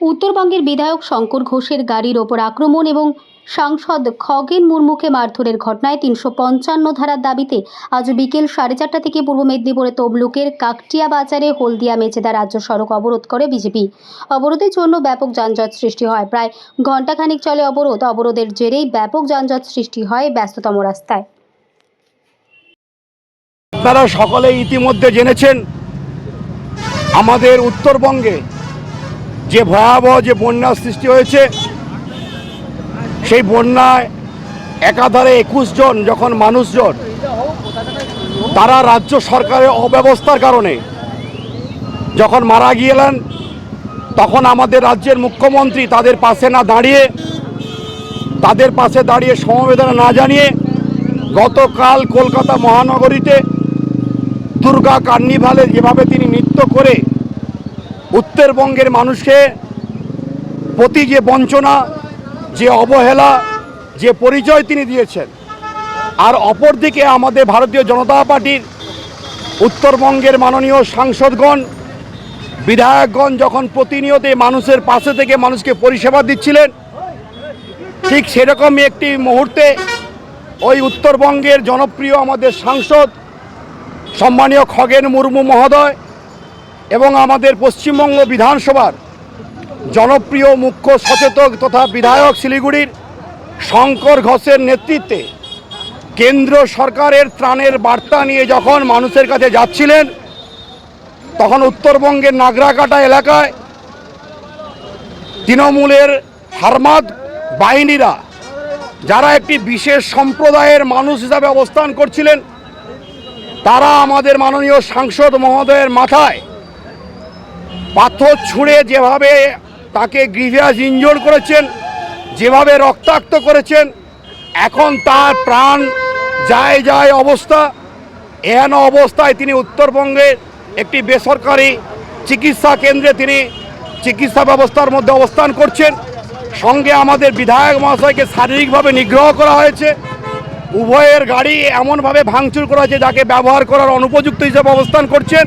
উত্তরবঙ্গের বিধায়ক শঙ্কর ঘোষের গাড়ির ওপর আক্রমণ এবং সাংসদ খগেন মুর্মুকে মারধরের ঘটনায় তিনশো পঞ্চান্ন ধারার দাবিতে আজ বিকেল সাড়ে চারটা থেকে পূর্ব মেদিনীপুরে তমলুকের কাকটিয়া বাজারে হলদিয়া মেচেদা রাজ্য সড়ক অবরোধ করে বিজেপি। অবরোধের জন্য ব্যাপক যানজট সৃষ্টি হয়। প্রায় ঘণ্টাখানিক চলে অবরোধ। অবরোধের জেরেই ব্যাপক যানজট সৃষ্টি হয় ব্যস্ততম রাস্তায়। আপনারা সকলে ইতিমধ্যে জেনেছেন আমাদের উত্তরবঙ্গে যে ভয়াবহ যে বন্যার সৃষ্টি হয়েছে, সেই বন্যায় একাধারে একুশ জন যখন মানুষজন তারা রাজ্য সরকারের অব্যবস্থার কারণে যখন মারা গিয়েলেন, তখন আমাদের রাজ্যের মুখ্যমন্ত্রী তাদের পাশে না দাঁড়িয়ে, তাদের পাশে দাঁড়িয়ে সমবেদনা না জানিয়ে গতকাল কলকাতা মহানগরীতে দুর্গা কার্নিভালে যেভাবে তিনি নৃত্য করে উত্তরবঙ্গের মানুষকে প্রতি যে বঞ্চনা, যে অবহেলা, যে পরিচয় তিনি দিয়েছেন, আর অপরদিকে আমাদের ভারতীয় জনতা পার্টির উত্তরবঙ্গের মাননীয় সাংসদগণ, বিধায়কগণ যখন প্রতিনিয়ত মানুষের পাশে থেকে মানুষকে পরিষেবা দিচ্ছিলেন, ঠিক সেরকমই একটি মুহূর্তে ওই উত্তরবঙ্গের জনপ্রিয় আমাদের সাংসদ, সম্মানীয় খগেন মুর্মু মহোদয় এবং আমাদের পশ্চিমবঙ্গ বিধানসভার জনপ্রিয় মুখ্য সচেতক তথা বিধায়ক শিলিগুড়ির শঙ্কর ঘোষের নেতৃত্বে কেন্দ্র সরকারের ত্রাণের বার্তা নিয়ে যখন মানুষের কাছে যাচ্ছিলেন, তখন উত্তরবঙ্গের নাগরাকাটা এলাকায় তৃণমূলের হারমাদ বাহিনীরা, যারা একটি বিশেষ সম্প্রদায়ের মানুষ হিসাবে অবস্থান করছিলেন, তারা আমাদের মাননীয় সাংসদ মহোদয়ের মাথায় পাথর ছুঁড়ে যেভাবে তাকে গ্রিভিয়াস ইনজোর করেছেন, যেভাবে রক্তাক্ত করেছেন, এখন তার প্রাণ যায় যায় অবস্থা। এহেন অবস্থায় তিনি উত্তরবঙ্গের একটি বেসরকারি চিকিৎসা কেন্দ্রে তিনি চিকিৎসা ব্যবস্থার মধ্যে অবস্থান করছেন। সঙ্গে আমাদের বিধায়ক মহাশয়কে শারীরিকভাবে নিগ্রহ করা হয়েছে। উভয়ের গাড়ি এমনভাবে ভাঙচুর করা হয়েছে যাকে ব্যবহার করার অনুপযুক্ত হিসেবে অবস্থান করছেন।